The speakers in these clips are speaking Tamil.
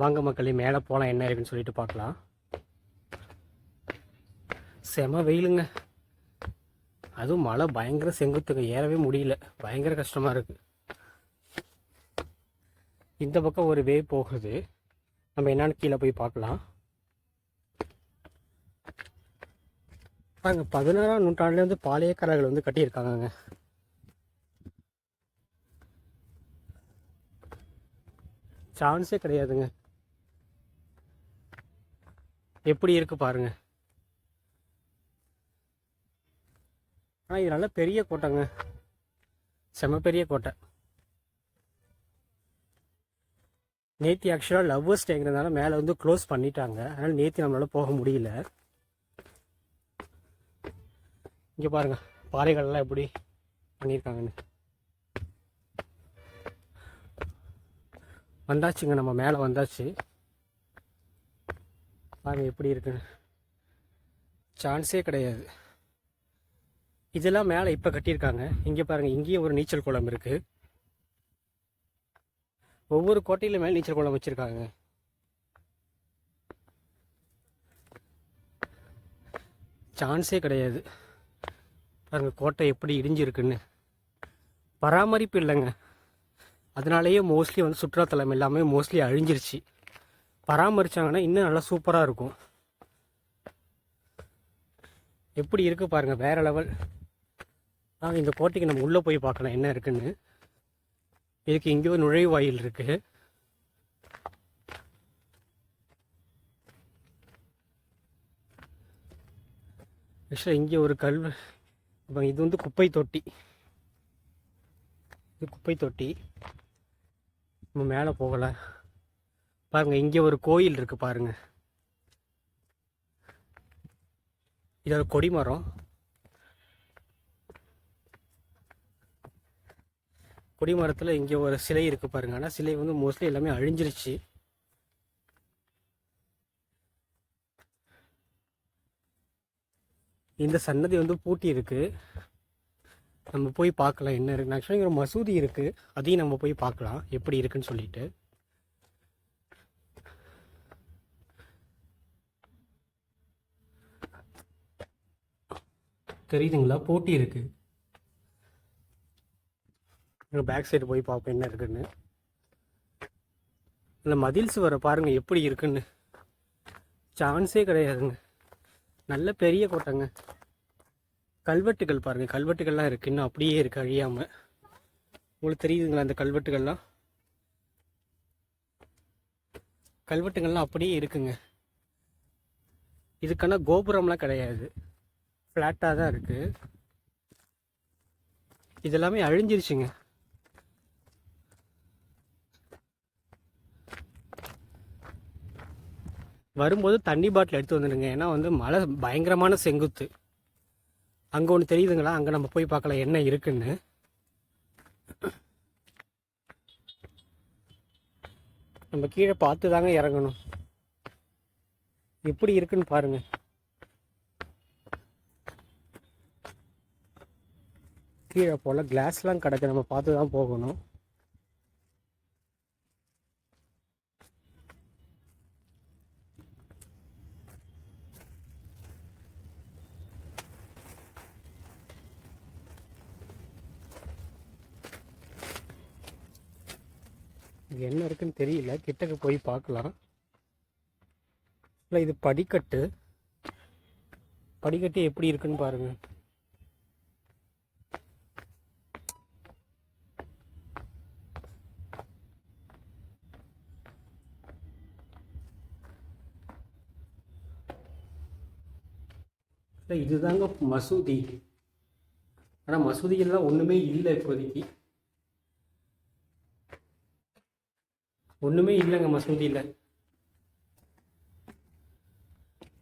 வாங்க மக்களே மேலே போகலாம் என்ன இருக்குன்னு சொல்லிட்டு பார்க்கலாம். செம வெயிலுங்க. அதுவும் மழை பயங்கர செங்குத்துங்க ஏறவே முடியல. பயங்கர கஷ்டமாக இருக்குது இந்த பக்கம் ஒரு வே போகுது. நம்ம என்னான்னு கீழே போய் பார்க்கலாம். பாருங்க பதினாறாம் நூற்றாண்டுல வந்து பாளையக்காரர்கள் வந்து கட்டியிருக்காங்கங்க. சான்ஸே கிடையாதுங்க. எப்படி இருக்குது பாருங்க. ஆனால் இது நல்ல பெரிய கோட்டைங்க. செம பெரிய கோட்டை. நேத்தி ஆக்சுவலாக லவ்வர்ஸ் டேங்கிறதுனால மேலே வந்து க்ளோஸ் பண்ணிட்டாங்க. அதனால் நேத்தி நம்மளால் போக முடியல. இங்கே பாருங்க பாறைகள்லாம் எப்படி பண்ணியிருக்காங்கன்னு. வந்தாச்சுங்க நம்ம மேலே வந்தாச்சு. பாருங்கள் எப்படி இருக்குன்னு. சான்ஸே கிடையாது. இதெல்லாம் மேலே இப்போ கட்டியிருக்காங்க. இங்கே பாருங்கள் இங்கேயும் ஒரு நீச்சல் குளம் இருக்குது ஒவ்வொரு கோட்டையில் மேலே நீச்சல் குளம் வச்சிருக்காங்க. சான்ஸே கிடையாது. பாருங்கள் கோட்டை எப்படி இடிஞ்சிருக்குன்னு. பராமரிப்பு இல்லைங்க. அதனாலேயே மோஸ்ட்லி வந்து சுற்றுலாத்தலம் எல்லாமே மோஸ்ட்லி அழிஞ்சிருச்சு. பராமரித்தாங்கன்னா இன்னும் நல்லா சூப்பராக இருக்கும். எப்படி இருக்குது பாருங்கள் வேற லெவல் ஆ இந்த கோட்டைக்கு நம்ம உள்ளே போய் பார்க்கலாம் என்ன இருக்குன்னு. இதுக்கு இங்கே ஒரு நுழைவாயில் இருக்குது ஆக்சுவலாக இங்கே ஒரு கல் இப்போ இது வந்து குப்பை தொட்டி. இது குப்பை தொட்டி. நம்ம மேலே போகலை. பாருங்க இங்கே ஒரு கோயில் இருக்கு பாருங்க. இது ஒரு கொடிமரம். கொடிமரத்தில் இங்கே ஒரு சிலை இருக்கு பாருங்க. ஆனால் சிலை வந்து மோஸ்ட்லி எல்லாமே அழிஞ்சிருச்சு. இந்த சன்னதி வந்து பூட்டி இருக்கு. நம்ம போய் பார்க்கலாம் என்ன இருக்கு. ஆக்சுவலாக இங்கே ஒரு மசூதி இருக்கு. அதையும் நம்ம போய் பார்க்கலாம் எப்படி இருக்குன்னு சொல்லிட்டு. தெரியுதுங்களா? போட்டி இருக்கு. பேக் சைடு போய் பார்ப்போம் என்ன இருக்குன்னு. இல்லை மதில் சுவரை பாருங்க எப்படி இருக்குன்னு. சான்ஸே கிடையாதுங்க. நல்ல பெரிய கோட்டைங்க. கல்வெட்டுகள் பாருங்க கல்வெட்டுகள்லாம் இருக்கு. இன்னும் அப்படியே இருக்கு அழியாம. உங்களுக்கு தெரியுதுங்களா அந்த கல்வெட்டுகள்லாம்? கல்வெட்டுகள்லாம் அப்படியே இருக்குங்க. இதுக்கான கோபுரம்லாம் கிடையாது. ஃப்ளாட்டாக தான் இருக்குது இதெல்லாமே அழிஞ்சிருச்சுங்க. வரும்போது தண்ணி பாட்டில் எடுத்து வந்துடுங்க. ஏன்னா வந்து மழை பயங்கரமான செங்குத்து. அங்கே ஒன்று தெரியுதுங்களா? அங்கே நம்ம போய் பார்க்கலாம் என்ன இருக்குன்னு. நம்ம கீழே பார்த்து தாங்க இறங்கணும். எப்படி இருக்குன்னு பாருங்கள் கீழே போல் கிளாஸ்லாம் கிடக்கு நம்ம பார்த்து தான் போகணும். இது என்ன இருக்குன்னு தெரியல. கிட்டக்கு போய் பார்க்கலாம். இல்லை இது படிக்கட்டு. படிக்கட்டு எப்படி இருக்குன்னு பாருங்கள் இதுதாங்க மசூதி. ஆனால் மசூதியெல்லாம் ஒன்றுமே இல்லை இப்போதைக்கு. ஒன்றுமே இல்லைங்க மசூதியில்.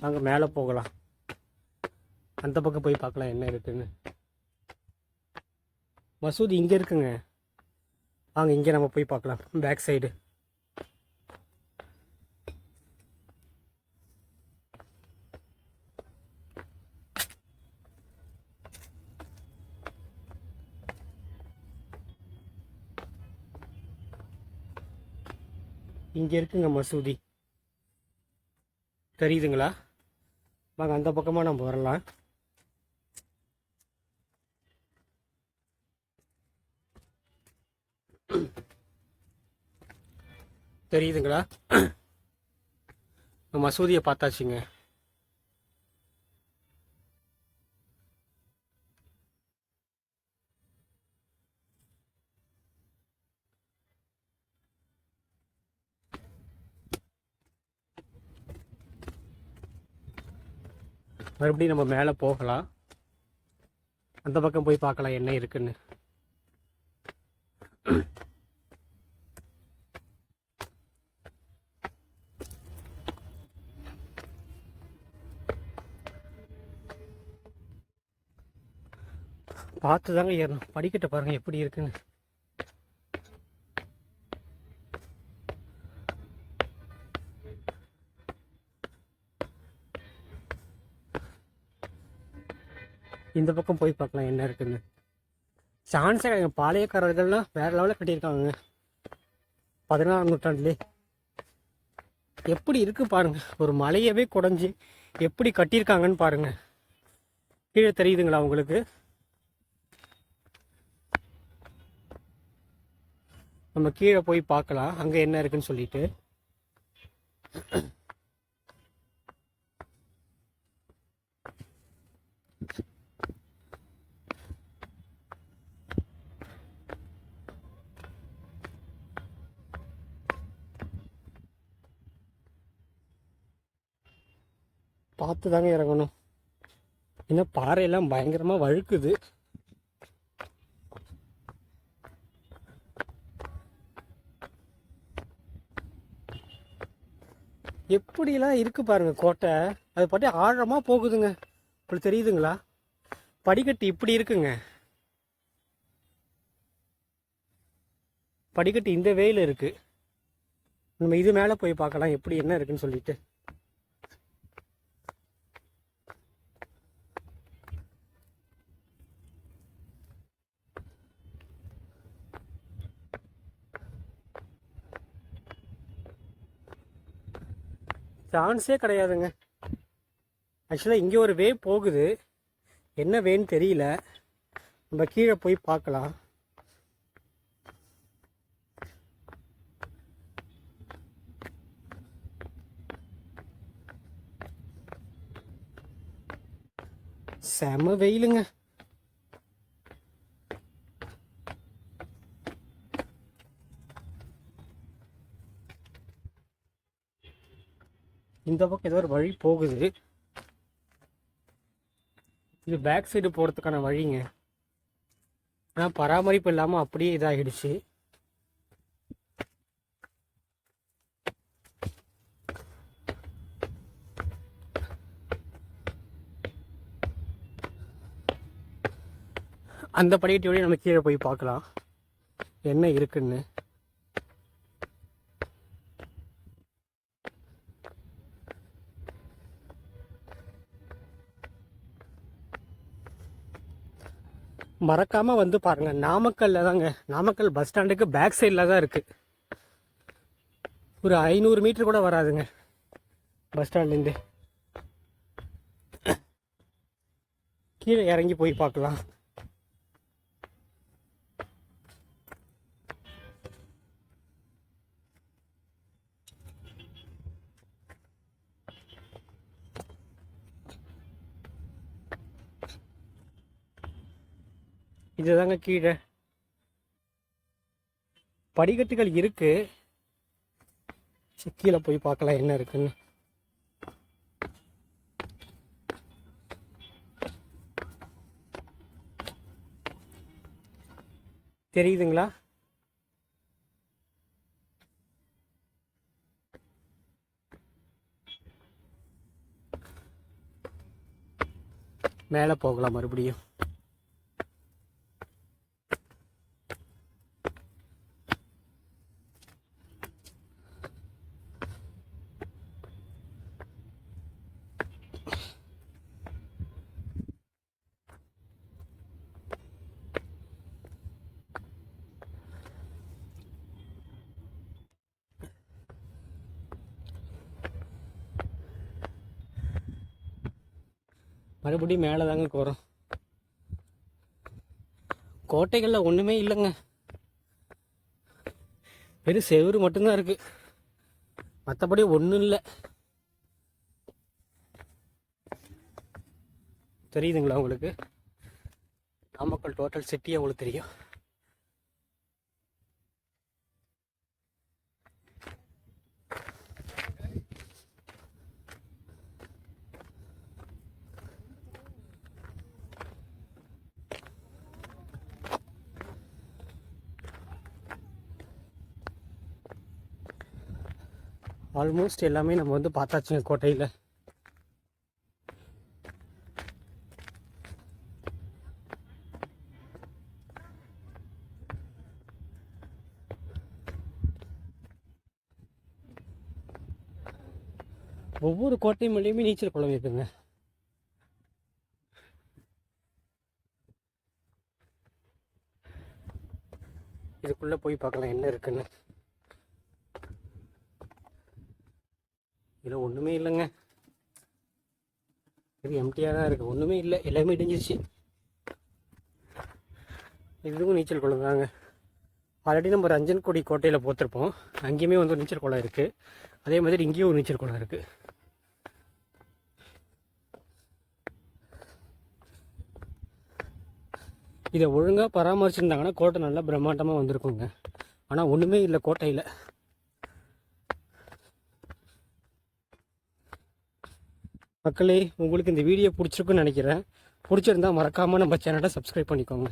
நாங்கள் மேலே போகலாம். அந்த பக்கம் போய் பார்க்கலாம் என்ன இருக்குன்னு. மசூதி இங்கே இருக்குங்க. வாங்க இங்கே நம்ம போய் பார்க்கலாம். Back side. இங்கே இருக்குங்க மசூதி. தெரியுதுங்களா? வாங்க அந்த பக்கமாக நம்ம வரலாம். தெரியுதுங்களா? மசூதியை பார்த்தாச்சுங்க. மறுபடியும் நம்ம மேலே போகலாம். அந்த பக்கம் போய் பார்க்கலாம் என்ன இருக்குன்னு. பார்த்து தாங்க ஏறணும். படிக்கட்டை பாருங்கள் எப்படி இருக்குன்னு. இந்த பக்கம் போய் பார்க்கலாம் என்ன இருக்குன்னு. சான்ஸே கிடையாது பாளையக்காரர்கள்லாம் வேறு லெவலில் கட்டியிருக்காங்க பதினாறாம் நூற்றாண்டுலேயே எப்படி இருக்குது பாருங்கள் ஒரு மலையவே குடஞ்சி எப்படி கட்டியிருக்காங்கன்னு பாருங்க. கீழே தெரியுதுங்களா உங்களுக்கு? நம்ம கீழே போய் பார்க்கலாம். அங்கே என்ன இருக்குன்னு சொல்லிட்டு. பார்த்து தாங்க இறங்கணும். இன்னும் பாறையெல்லாம் பயங்கரமாக வழுக்குது. எப்படிலாம் இருக்குது பாருங்கள் கோட்டை. அது பாட்டி ஆழமாக போகுதுங்க. இப்படி தெரியுதுங்களா? படிக்கட்டு இப்படி இருக்குங்க. படிக்கட்டு இந்த வேயில் இருக்குது நம்ம இது மேலே போய் பார்க்கலாம் எப்படி என்ன இருக்குன்னு சொல்லிட்டு. சான்ஸே கிடையாதுங்க. ஆக்சுவலாக இங்கே ஒரு வே போகுது. என்ன வேன்னு தெரியல. நம்ம கீழே போய் பார்க்கலாம். செம வெயிலுங்க. இந்த பக்கம் ஏதோ ஒரு வழி போகுது. இது பேக் சைடு போகிறதுக்கான வழிங்க. ஆனால் பராமரிப்பு இல்லாமல் அப்படியே இதாகிடுச்சு. அந்த படிக்கட்டு நம்ம கீழே போய் பார்க்கலாம். என்ன இருக்குன்னு. மறக்காமல் வந்து பாருங்க. நாமக்கல்ல தாங்க நாமக்கல் பஸ் ஸ்டாண்டுக்கு பேக் சைடில் தான் இருக்குது ஒரு ஐநூறு மீட்ரு கூட வராதுங்க. பஸ் ஸ்டாண்ட்லேருந்து கீழே இறங்கி போய் பார்க்கலாம். இதுதாங்க கீழே. படிக்கட்டுகள் இருக்கு. கீழே போய் பார்க்கலாம் என்ன இருக்குன்னு. தெரியுதுங்களா? மேலே போகலாம் மறுபடியும். மறுபடியும் மேலே தாங்க போகிறோம் கோட்டைகளில் ஒன்றுமே இல்லைங்க. வெறும் செவுரு மட்டும்தான் இருக்குது மற்றபடி ஒன்றும் இல்லை. தெரியுதுங்களா உங்களுக்கு? நாமக்கல் டோட்டல் சிட்டியே உங்களுக்கு தெரியும். ஆல்மோஸ்ட் எல்லாமே நம்ம வந்து பார்த்தாச்சுங்க கோட்டையில். ஒவ்வொரு கோட்டை மேலேயுமே நீச்சல் குளம் இருக்குங்க. இதுக்குள்ளே போய் பார்க்கலாம் என்ன இருக்குன்னு. இதில் ஒன்றுமே இல்லைங்க. இது எம்டியாக தான் இருக்குது ஒன்றுமே இல்லை. எல்லாமே இடிஞ்சிருச்சு. இதுவும் நீச்சல் குளம் தாங்க. ஆல்ரெடி நம்ம ரஞ்சன்குடி கோட்டையில் போத்திருப்போம். அங்கேயுமே வந்து ஒரு நீச்சல் குளம் இருக்குது அதே மாதிரி இங்கேயும் ஒரு நீச்சல் குளம் இருக்குது இதை ஒழுங்காக பராமரிச்சிருந்தாங்கன்னா கோட்டை நல்லா பிரம்மாண்டமாக வந்திருக்குங்க. ஆனால் ஒன்றுமே இல்லை கோட்டையில். மக்களே உங்களுக்கு இந்த வீடியோ பிடிச்சிருக்குன்னு நினைக்கிறேன். பிடிச்சிருந்தா மறக்காமல் நம்ம சேனலை சப்ஸ்கிரைப் பண்ணிக்கோங்க.